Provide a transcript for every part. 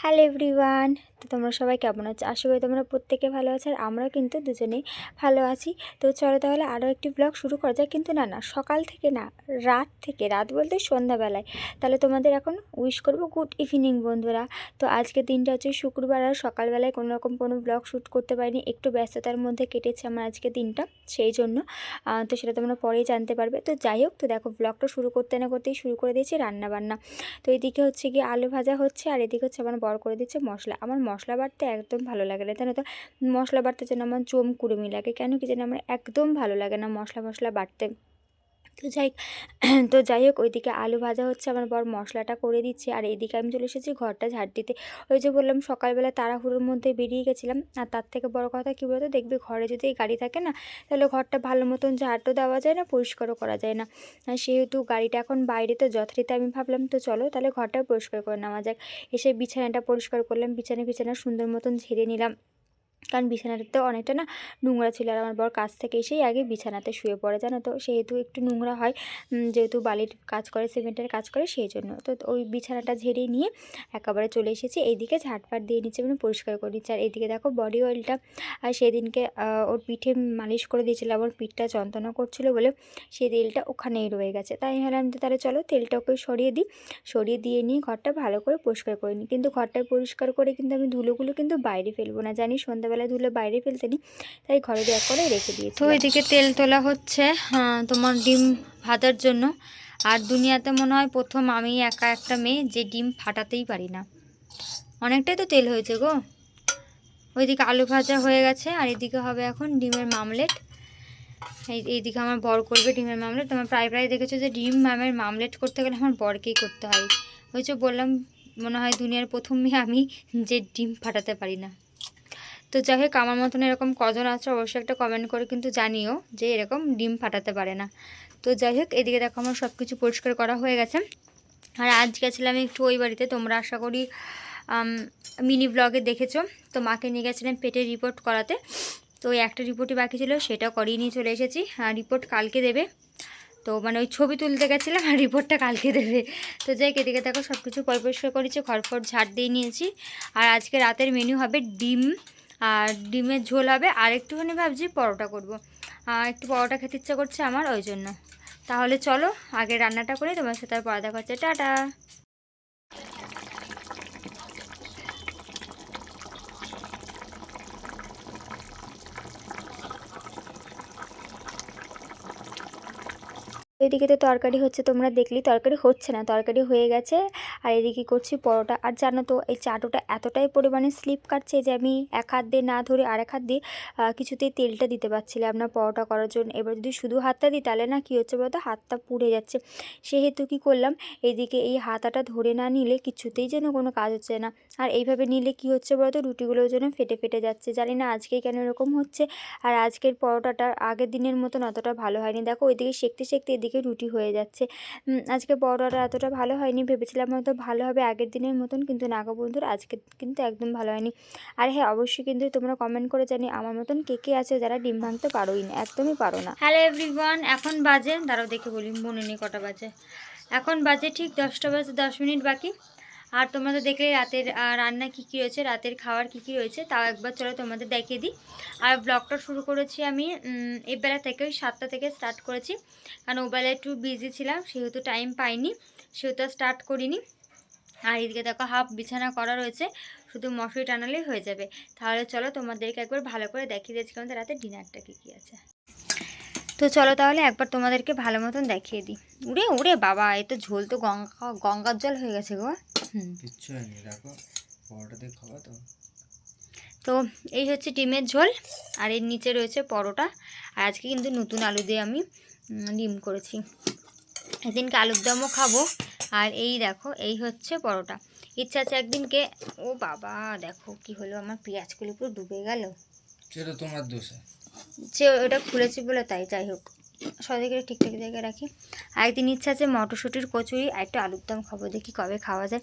Hello everyone, তো তোমরা সবাই কেমন আছো? আশা করি তোমরা প্রত্যেকে ভালো আছো আর আমরাও কিন্তু দুজনেই ভালো আছি। তো চলো তাহলে আরও একটি ব্লগ শুরু করা যায় কিন্তু না না, সকাল থেকে না, রাত থেকে, রাত বলতে সন্ধ্যাবেলায়। তাহলে তোমাদের এখন উইশ করব গুড ইভিনিং বন্ধুরা। তো আজকে দিনটা হচ্ছে শুক্রবার আর সকালবেলায় কোনো রকম কোনো ব্লগ শ্যুট করতে পারিনি। একটু ব্যস্ততার মধ্যে কেটেছে আমার আজকে দিনটা, সেই জন্য। তো সেটা তোমরা পরেই জানতে পারবে। তো যাই হোক, তো দেখো ব্লগটা শুরু করতে না করতেই শুরু করে দিয়েছি রান্নাবান্না। তো এদিকে হচ্ছে কি আলু ভাজা হচ্ছে আর এদিকে হচ্ছে আমার বর করে দিচ্ছে মশলা। আমার মশলা বাড়তে একদম ভালো লাগে না, জানো তো? মশলা বাড়তে যেন আমার চোম লাগে। কেন কি যেন আমার একদম ভালো লাগে না মশলা মশলা বাটতে। তো যাই তো যাই হোক, ওইদিকে আলু ভাজা হচ্ছে, আমার বর মশলাটা করে দিচ্ছে। আর এদিকে আমি চলে এসেছি ঘরটা ঝাড় দিতে। ওই যে বললাম, সকালবেলা তাড়াহুড়োর মধ্যে বেরিয়ে গেছিলাম। আর তার থেকে বড় কথা কী বলতো, দেখবি ঘরে যদি গাড়ি থাকে না, তাহলে ঘরটা ভালো মতন ঝাড়ও দেওয়া যায় না, পরিষ্কারও করা যায় না। সেহেতু গাড়িটা এখন বাইরে, তো যথারীতি আমি ভাবলাম, তো চলো তাহলে ঘরটা পরিষ্কার করে নেওয়া যাক। এসে বিছানাটা পরিষ্কার করলাম বিছানা বিছানা সুন্দর মতন ঝেড়ে নিলাম। কারণ বিছানাটাতে অনেকটা না নোংরা ছিল আর আমার বর কাছ থেকে এসেই আগে বিছানাতে শুয়ে পড়ে, জানো তো? সেহেতু একটু নোংরা হয় যেহেতু বালির কাজ করে, সিমেন্টের কাজ করে সেই জন্য। তো ওই বিছানাটা ঝেড়ে নিয়ে একেবারে চলে এসেছি। এইদিকে ঝাটপাট দিয়ে নিচ্ছে মানে পরিষ্কার করে নিচ্ছে। আর এইদিকে দেখো বডি অয়েলটা আর সেদিনকে ওর পিঠে মালিশ করে দিয়েছিলাম আমার পিঠটা যন্ত্রণা করছিল বলে সেই তেলটা ওখানেই রয়ে গেছে। তাই ভাবলাম যে তাহলে চলো তেলটা ওকে সরিয়ে দিই। সরিয়ে দিয়ে নিয়ে ঘরটা ভালো করে পরিষ্কার করে নিই। কিন্তু ঘরটা পরিষ্কার করে কিন্তু আমি ধুলোগুলো কিন্তু বাইরে ফেলব না। জানি সন্ধ্যাবেলায় ধুলো বাইরে ফেলতে নিই তাই ঘরে এক করে রেখে দিয়েছি। তো এদিকে তেল তোলা হচ্ছে হ্যাঁ, তোমার ডিম ভাজার জন্য। আর দুনিয়াতে মনে হয় প্রথম আমি একা একটা মেয়ে যে ডিম ফাটাতেই পারি না। অনেকটাই তো তেল হয়েছে গো। ওইদিকে আলু ভাজা হয়ে গেছে আর এদিকে হবে এখন ডিমের মামলেট। এই এইদিকে আমার বর করবে ডিমের মামলেট। তোমার প্রায় প্রায় দেখেছ যে ডিম ম্যামের মামলেট করতে গেলে আমার বরকেই করতে হয়। ওই যে বললাম মনে হয় দুনিয়ার প্রথম আমি যে ডিম ফাটাতে পারি না। তো যাই হোক আমার মতন এরকম কজন আছে অবশ্যই একটা কমেন্ট করে কিন্তু জানিও যে এরকম ডিম ফাটাতে পারে না। তো যাই হোক এদিকে দেখো আমার সব কিছু পরিষ্কার করা হয়ে গেছে। আর আজ গেছিলাম একটু ওই বাড়িতে, তোমরা আশা করি মিনি ব্লগে দেখেছ। তো মাকে নিয়ে গেছিলাম পেটের রিপোর্ট করাতে। তো ওই একটা রিপোর্টই বাকি ছিল, সেটা করিয়ে নিয়ে চলে এসেছি। আর রিপোর্ট কালকে দেবে। তো মানে ওই ছবি তুলতে গেছিলাম, আর রিপোর্টটা কালকে দেবে। তো যাই এদিকে দেখো সব কিছু পরিষ্কার করেছি খড়ফড় ঝাড় দিয়ে নিয়েছি। আর আজকে রাতের মেনু হবে ডিম আর ডিমের ঝোল হবে। আর একটুখানি ভাবছি পরোটা করব। একটু পরোটা খেতে ইচ্ছা করছে আমার, ওই জন্য। তাহলে চলো, আগে রান্নাটা করে, তোমার সাথে আর পরে দেখা হচ্ছে টাটা! এদিকে তো তরকারি হচ্ছে, তোমরা দেখলি তরকারি হচ্ছে না। তরকারি হয়ে গেছে। আর এদিকে করছি পরোটা। আর জানো তো, এই চাটুটা এতটাই পরিমাণে স্লিপ কাটছে যে আমি এক হাত দিয়ে না ধরে আরেক হাত দিয়ে কিছুতেই তেলটা দিতে পারছিলাম না পরোটা করার জন্য। এবার যদি শুধু হাতটা দিই, তাহলে না কী হচ্ছে বলতো, হাতটা পুড়ে যাচ্ছে। সেহেতু কী করলাম, এদিকে এই হাতাটা ধরে না নিলে কিছুতেই যেন কোনো কাজ হচ্ছে না। আর এইভাবে নিলে কি হচ্ছে বলতো রুটিগুলোর জন্য ফেটে ফেটে যাচ্ছে। জানি না আজকে কেন এরকম হচ্ছে, আর আজকের পরোটাটা আগের দিনের মতন অতটা ভালো হয়নি। দেখো, ওইদিকে সেঁকতে সেঁকতে এদিকে রুটি হয়ে যাচ্ছে। আজকে পরোটাটা এতটা ভালো হয়নি, ভেবেছিলাম হয়তো ভালো হবে আগের দিনের মতন কিন্তু নাগা বন্ধুর আজকে কিন্তু একদম ভালো হয়নি। আর হ্যাঁ অবশ্যই কিন্তু তোমরা কমেন্ট করে জানি আমার মতন কে কে আছে যারা ডিম ভাঙতে পারোই না একদমই পারো না। হ্যালো এভরিওয়ান এখন বাজে দাঁড়াও দেখে বলি মনে নেই কটা বাজে। এখন বাজে ঠিক দশটা বাজে দশ মিনিট বাকি। আর তোমরা তো দেখলে রাতের রান্না কী কী রয়েছে রাতের খাওয়ার কী কী রয়েছে তাও একবার চলো তোমাদের দেখিয়ে দিই। আর ব্লগটা শুরু করেছি আমি উম, এই বেলা থেকে ওই সাতটা থেকে স্টার্ট করেছি। কারণ ওবেলা একটু বিজি ছিলাম সেহেতু টাইম পাইনি সেহেতু স্টার্ট করিনি। আর এদিকে দেখো হাফ বিছানা করা রয়েছে শুধু মশারি টানালেই হয়ে যাবে। তাহলে চলো তোমাদেরকে একবার ভালো করে দেখিয়ে দিয়েছি আমাদের রাতে ডিনারটা কী কী আছে। তো চলো তাহলে একবার তোমাদেরকে ভালো মতন দেখিয়ে দিই। উড়ে উড়ে বাবা এ তো ঝোল তো গঙ্গা গঙ্গার জল হয়ে গেছে গো। হুম। কিচ্ছু দেখো খাওয়া তো। তো এই হচ্ছে ডিমের ঝোল আর এর নিচে রয়েছে পরোটা। আর আজকে কিন্তু নতুন আলু দিয়ে আমি ডিম করেছি। এদিনকে আলুর দমও খাব। আর এই দেখো এই হচ্ছে পরোটা। ইচ্ছা আছে একদিনকে ও বাবা দেখো কি হলো আমার পেঁয়াজগুলো পুরো ডুবে গেল। সেটা তোমার দোষে। যে ওটা খুলেছি বলে তাই যাই হোক। সবাইকে ঠিকঠাক জায়গায় রাখি। একদিন ইচ্ছা আছে মটরশুঁটির কচুরি আর একটু আলুর দম খাব দেখি কবে খাওয়া যায়।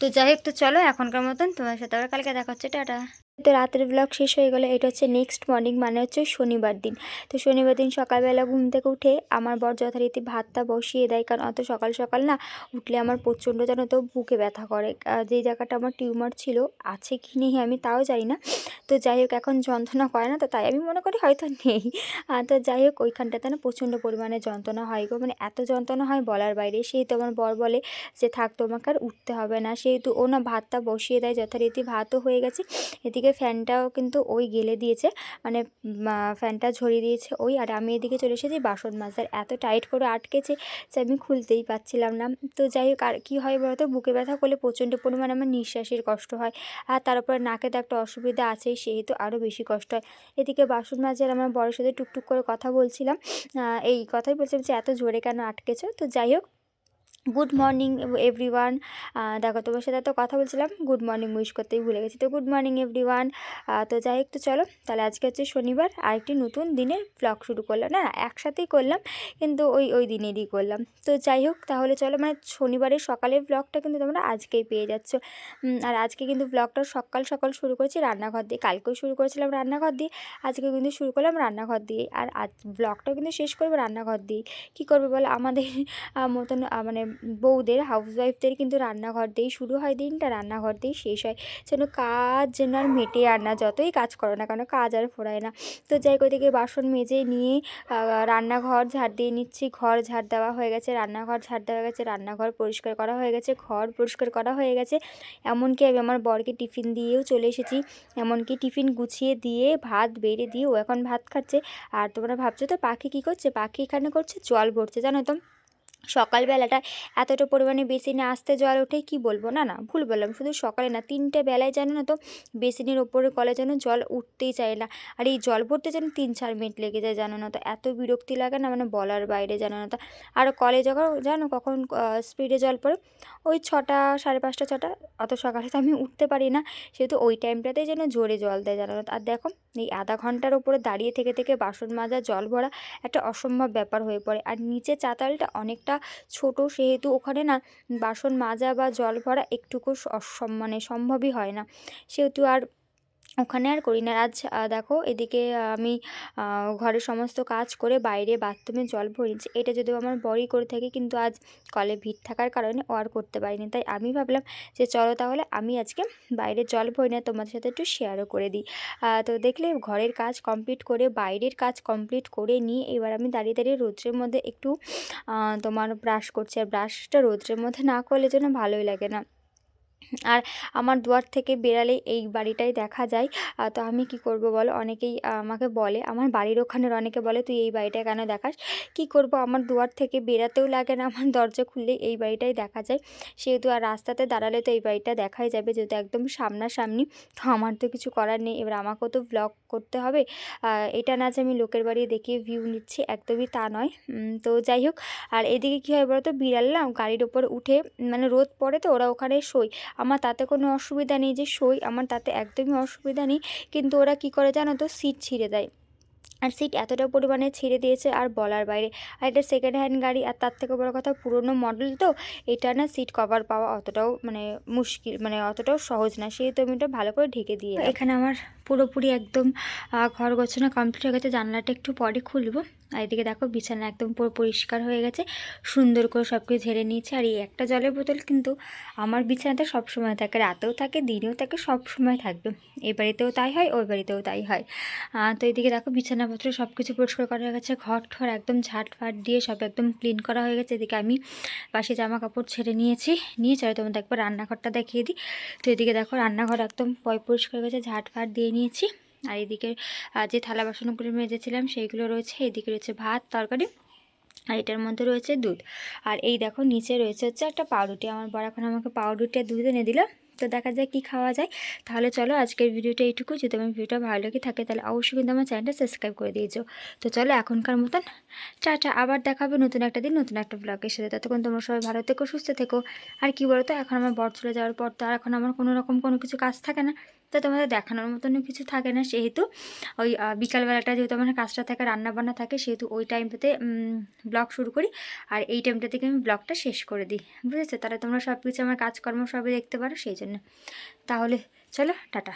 তো যাই হোক তো চলো এখনকার মতন তোমার সাথে আবার কালকে দেখা হচ্ছে টাটা। তো রাতের ব্লগ শেষ হয়ে গেলো, এটা হচ্ছে নেক্সট মর্নিং মানে হচ্ছে শনিবার দিন। তো শনিবার দিন সকালবেলা ঘুম থেকে উঠে আমার বর যথারীতি ভাতটা বসিয়ে দেয়, কারণ অত সকাল সকাল না উঠলে আমার প্রচণ্ড যেন তো বুকে ব্যথা করে। যেই জায়গাটা আমার টিউমার ছিল, আছে কি নেই আমি তাও জানি না। তো যাই হোক, এখন যন্ত্রণা করে না, তো তাই আমি মনে করি হয়তো নেই। তো যাই হোক, ওইখানটাতে না প্রচণ্ড পরিমাণে যন্ত্রণা হয় গো। মানে এত যন্ত্রণা হয় বলার বাইরে সেই তো আমার বর বলে যে, থাক, তোমাকে আর উঠতে হবে না। সেহেতু ও না ভাতটা বসিয়ে দেয়, যথারীতি ভাতও হয়ে গেছে। এদিকে ফ্যানটাও কিন্তু ওই গেলে দিয়েছে। মানে ফ্যানটা ঝরিয়ে দিয়েছে ওই। আর আমি এদিকে চলে এসেছি বাসন মাজার এত টাইট করে আটকেছে যে আমি খুলতেই পারছিলাম না। তো যাই হোক, আর কী হয় বলতো, বুকে ব্যথা করলে প্রচণ্ড পরিমাণে আমার নিঃশ্বাসের কষ্ট হয়। আর তার উপরে নাকে তো একটা অসুবিধা আছেই সেহেতু আরও বেশি কষ্ট হয়। এদিকে বাসন মাজার আমার বড়ের সাথে টুকটুক করে কথা বলছিলাম। এই কথাই বলছিলাম যে, এত জোরে কেন আটকেছো? তো যাই হোক গুড মর্নিং এভরিওয়ান। দেখো তোমার সাথে তো কথা বলছিলাম, গুড মর্নিং উইশ করতেই ভুলে গেছি। তো গুড মর্নিং এভরিওয়ান। তো যাই তো চলো, তাহলে আজকে হচ্ছে শনিবার, আরেকটি নতুন দিনের ব্লগ শুরু করলাম। না একসাথেই করলাম, কিন্তু ওই ওই দিনেরই করলাম। তো যাই হোক, তাহলে চলো মানে শনিবারের সকালের ব্লগটা কিন্তু তোমরা আজকেই পেয়ে যাচ্ছ। আর আজকে কিন্তু ব্লগটা সকাল সকাল শুরু করেছি রান্নাঘর দিয়ে। কালকেও শুরু করেছিলাম রান্নাঘর দিয়ে আজকে কিন্তু শুরু করলাম রান্নাঘর দিয়ে। আর আজ ব্লগটাও কিন্তু শেষ করব রান্নাঘর দিয়ে। কী করবে বলো? আমাদের মতন মানে বউদের হাউসওয়াইফদের কিন্তু রান্নাঘর দিয়েই শুরু হয় দিনটা, রান্নাঘর দিয়েই শেষ হয়। যেন কাজ যেন আর মেটে আর না, যতই কাজ করো না কেন, কাজ আর ফোরায় না। তো যাই করে বাসন মেজে নিয়ে রান্নাঘর ঝাড় দিয়ে নিচ্ছি। ঘর ঝাড় দেওয়া হয়ে গেছে, রান্নাঘর ঝাড় দেওয়া গেছে, রান্নাঘর পরিষ্কার করা হয়ে গেছে, ঘর পরিষ্কার করা হয়ে গেছে। এমনকি আমি আমার বরকে টিফিন দিয়েও চলে এসেছি। এমনকি টিফিন গুছিয়ে দিয়ে, ভাত বেড়ে দিয়ে ও এখন ভাত খাচ্ছে। আর তোমরা ভাবছ তো পাখি কী করছে? পাখি এখানে করছে? জল ভরছে, জানো তো? সকালবেলাটা এতটা পরিমাণে বেসিনে আসতে জল ওঠে কি বলব? না না, ভুল বললাম। শুধু সকালে না, তিনটে বেলায় জানো না তো বেসিনের ওপরে কলে যেন জল উঠতেই চায় না। আর এই জল ভরতে যেন তিন চার মিনিট লেগে যায় জানো না তো, এত বিরক্তি লাগে না মানে বলার বাইরে জানো না তো। আর কলে যখন জানো কখন স্পিডে জল পড়ে, ওই ছটা, সাড়ে পাঁচটা, ছটা, অত সকালে তো আমি উঠতে পারি না। সেহেতু ওই টাইমটাতেই যেন জোরে জল দেয় জানো না আর দেখো এই আধা ঘণ্টার ওপরে দাঁড়িয়ে থেকে থেকে বাসন মাজা, জল ভরা একটা অসম্ভব ব্যাপার হয়ে পড়ে। আর নিচে চাতালটা অনেকটা ছোট, সেহেতু ওখানে না বাসন মাজা বা জল ভরা একটুকু মানে সম্ভবই হয় না। সেহেতু আর ওখানে আর করি না। আজ দেখো এদিকে আমি ঘরের সমস্ত কাজ করে বাইরে বাথরুমে জল ভরিয়েছি এটা যদিও আমার বড়ই করে থাকি, কিন্তু আজ কলে ভিড় থাকার কারণে ও আর করতে পারিনি। তাই আমি ভাবলাম যে চলো তাহলে আমি আজকে বাইরে জল ভরি না, তোমাদের সাথে একটু শেয়ারও করে দিই। তো দেখলে ঘরের কাজ কমপ্লিট করে, বাইরের কাজ কমপ্লিট করে নিয়ে এবার আমি দাঁড়িয়ে দাঁড়িয়ে রোদ্রের মধ্যে একটু তোমার ব্রাশ করছি। আর ব্রাশটা রোদ্রের মধ্যে না করলে যেন ভালোই লাগে না। আর আমার দুয়ার থেকে বেরালেই এই বাড়িটাই দেখা যায়। তো আমি কি করব বলো? অনেকেই আমাকে বলে, আমার বাড়ির ওখানের অনেকে বলে, তুই এই বাড়িটা কেন দেখাস? কি করব? আমার দুয়ার থেকে বেরাতেও লাগে না, আমার দরজা খুললে এই বাড়িটাই দেখা যায়। সেহেতু আর রাস্তাতে দাঁড়ালে তো এই বাড়িটা দেখাই যাবে, যেহেতু একদম সামনাসামনি। তো আমার তো কিছু করার নেই, এবার আমাকেও তো ব্লগ করতে হবে। এটা না যে আমি লোকের বাড়ি দেখিয়ে ভিউ নিচ্ছি, একদমই তা নয়। তো যাই হোক, আর এদিকে কী হয় বলো তো বিড়াল না গাড়ির ওপর উঠে মানে রোদ পড়ে তো, ওরা ওখানে শোয়। আমার তাতে কোনো অসুবিধা নেই যে সই আমার তাতে একদমই অসুবিধা নেই। কিন্তু ওরা কি করে জানো তো? সিট ছিঁড়ে দেয়। আর সিট এতটা পরিমাণে ছিঁড়ে দিয়েছে আর বলার বাইরে। আর এটা সেকেন্ড হ্যান্ড গাড়ি আর তার থেকে বড় কথা পুরনো মডেল তো এটা না সিট কভার পাওয়া অতটাও মানে মুশকিল মানে অতটাও সহজ না। সেহেতু আমি এটা ভালো করে ঢেকে দিয়ে এখানে আমার পুরোপুরি একদম ঘর গোছানো কমপ্লিট হয়ে গেছে। জানলাটা একটু পরে খুলবো। আর এদিকে দেখো বিছানা একদম পুরো পরিষ্কার হয়ে গেছে। সুন্দর করে সব কিছু ঝেড়ে নিয়েছে। আর এই একটা জলের বোতল কিন্তু আমার বিছানাতে সব সময় থাকে। রাতেও থাকে, দিনেও থাকে সব সময় থাকবে। এ বাড়িতেও তাই হয়, ওই বাড়িতেও তাই হয়। তো এদিকে দেখো বিছানাপত্র সব কিছু পরিষ্কার করা হয়ে গেছে। ঘর ঠর একদম ঝাট ফাট দিয়ে সব একদম ক্লিন করা হয়ে গেছে। এদিকে আমি পাশে জামা কাপড় ছেড়ে নিয়েছি। নিয়ে চলো তোমাদের একবার রান্নাঘরটা দেখিয়ে দিই। তো এদিকে দেখো রান্নাঘর একদম পয় পরিষ্কার হয়ে গেছে। ঝাট ফাট দিয়ে নিয়েছি। আর এদিকে যে থালা বাসনগুলো মেজেছিলাম সেইগুলো রয়েছে। এদিকে রয়েছে ভাত, তরকারি, আর এটার মধ্যে রয়েছে দুধ। আর এই দেখো, নিচে রয়েছে হচ্ছে একটা পাউরুটি। আমার বড় এখন আমাকে পাউরুটি দুধ এনে দিল। তো দেখা যায় কি খাওয়া যায়। তাহলে চলো, আজকের ভিডিওটা এইটুকু। যদি আমার ভিডিওটা ভালো লেগে থাকে, তাহলে অবশ্যই কিন্তু আমার চ্যানেলটা সাবস্ক্রাইব করে দিয়েছ তো চলো, এখনকার মতন টাটা। আবার দেখাবে নতুন একটা দিন, নতুন একটা ব্লগের সাথে। ততক্ষণ তোমরা সবাই ভালো থেকো, সুস্থ থেকো। আর কি বলো তো এখন আমার বর চলে যাওয়ার পর তো আর এখন আমার কোনো রকম কোনো কিছু কাজ থাকে না। তো তোমাদের দেখানোর মতনও কিছু থাকে না সেহেতু। ওই বিকালবেলাটা যেহেতু আমার কাজটা থাকে রান্না বান্না থাকে, সেহেতু ওই টাইমটাতে ব্লগ শুরু করি। আর এই টাইমটা থেকে আমি ব্লগটা শেষ করে দিই, বুঝেছ? তাহলে তোমরা সব কিছু আমার কাজকর্ম সবই দেখতে পারো, সেই জন্য। তাহলে চলো, টাটা।